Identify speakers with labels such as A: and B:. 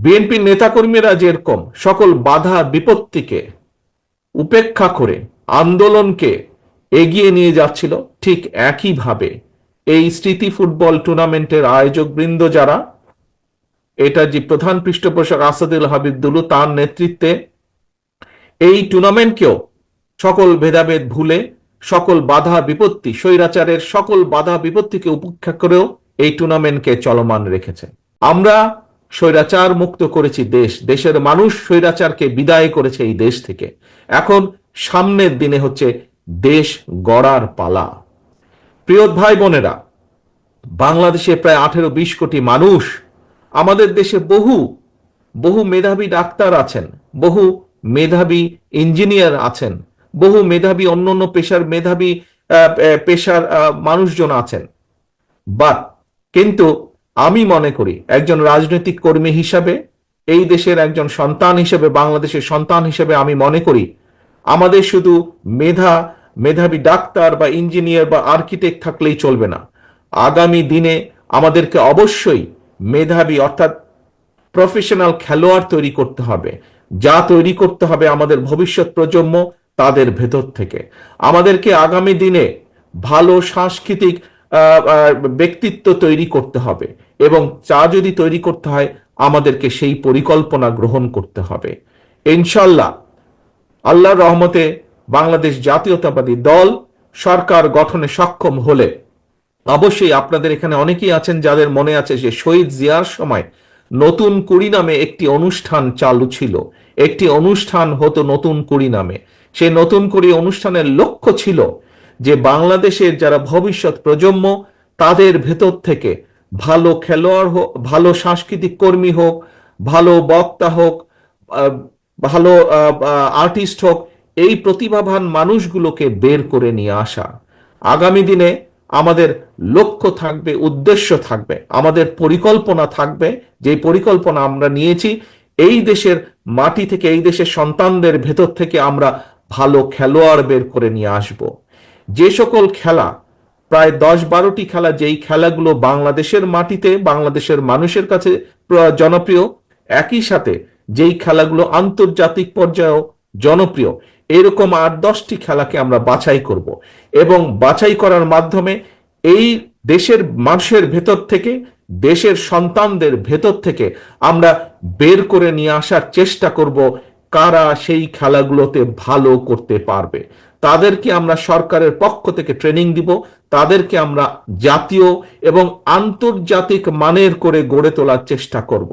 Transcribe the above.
A: বিএনপির নেতাকর্মীরা যেরকম সকল বাধা বিপত্তিকে উপেক্ষা করে আন্দোলনকে এগিয়ে নিয়ে যাচ্ছিল, ঠিক একইভাবে এই স্মৃতি ফুটবল টুর্নামেন্টের আয়োজক বৃন্দ যারা, এটা যে প্রধান পৃষ্ঠপোষক আসাদুল হাবিবদুলু তার নেতৃত্বে, এই টুর্নামেন্টকেও সকল ভেদাভেদ ভুলে, সকল বাধা বিপত্তি, স্বৈরাচারের সকল বাধা বিপত্তিকে উপেক্ষা করেও এই টুর্নামেন্টকে চলমান রেখেছে। আমরা স্বৈরাচার মুক্ত করেছি দেশ। দেশের মানুষ স্বৈরাচারকে বিদায় করেছে এই দেশ থেকে। এখন সামনের দিনে হচ্ছে দেশ গড়ার পালা। প্রিয় ভাই বোনেরা, বাংলাদেশে প্রায় আঠেরো বিশ কোটি মানুষ, আমাদের দেশে বহু বহু মেধাবী ডাক্তার আছেন, বহু মেধাবী ইঞ্জিনিয়ার আছেন, বহু মেধাবী অন্য অন্য পেশার মেধাবী পেশার মানুষজন আছেন। বাট কিন্তু আমি মনে করি একজন রাজনৈতিক কর্মী হিসাবে, এই দেশের একজন সন্তান হিসেবে, বাংলাদেশের সন্তান হিসেবে আমি মনে করি, আমাদের শুধু মেধা, মেধাবী ডাক্তার বা ইঞ্জিনিয়ার বা আর্কিটেক্ট থাকলেই চলবে না। আগামী দিনে আমাদেরকে অবশ্যই মেধাবী অর্থাৎ প্রফেশনাল খেলোয়াড় তৈরি করতে হবে। যা তৈরি করতে হবে আমাদের ভবিষ্যৎ প্রজন্ম তাদের ভেতর থেকে। আমাদেরকে আগামী দিনে ভালো সাংস্কৃতিক ব্যক্তিত্ব তৈরি করতে হবে। এবং চা যদি তৈরি করতে হয়, আমাদেরকে সেই পরিকল্পনা গ্রহণ করতে হবে। ইনশাল্লাহ আল্লাহর রহমতে বাংলাদেশ জাতীয়তাবাদী দল, সরকার গঠনে সক্ষম হলে অবশ্যই আপনাদের এখানে অনেকেই আছেন যাদের মনে আছে যে শহীদ জিয়ার সময় নতুন কুড়ি নামে একটি অনুষ্ঠান চালু ছিল। একটি অনুষ্ঠান হতো নতুন কুড়ি নামে। সেই নতুন কুড়ি অনুষ্ঠানের লক্ষ্য ছিল যে বাংলাদেশের যারা ভবিষ্যৎ প্রজন্ম, তাদের ভেতর থেকে ভালো খেলোয়াড় হোক, ভালো সাংস্কৃতিক কর্মী হোক, ভালো বক্তা হোক ভালো আর্টিস্ট হোক, এই প্রতিভাবান মানুষগুলোকে বের করে নিয়ে আসা। আগামী দিনে আমাদের লক্ষ্য থাকবে, উদ্দেশ্য থাকবে, আমাদের পরিকল্পনা থাকবে, যে পরিকল্পনা আমরা নিয়েছি, এই দেশের মাটি থেকে, এই দেশের সন্তানদের ভেতর থেকে আমরা ভালো খেলোয়াড় বের করে নিয়ে আসব। যে সকল খেলা প্রায় দশ বারোটি খেলা যেই খেলাগুলো বাংলাদেশের মাটিতে, বাংলাদেশের মানুষের কাছে জনপ্রিয়, একই সাথে যেই খেলাগুলো আন্তর্জাতিক পর্যায়েও জনপ্রিয়, এরকম আট দশটি খেলাকে আমরা বাছাই করব এবং বাছাই করার মাধ্যমে এই দেশের মানুষের ভেতর থেকে, দেশের সন্তানদের ভেতর থেকে আমরা বের করে নিয়ে আসার চেষ্টা করব কারা সেই খেলাগুলোতে ভালো করতে পারবে? তাদেরকে আমরা সরকারের পক্ষ থেকে ট্রেনিং দিব। তাদেরকে আমরা জাতীয় এবং আন্তর্জাতিক মানের করে গড়ে তোলার চেষ্টা করব।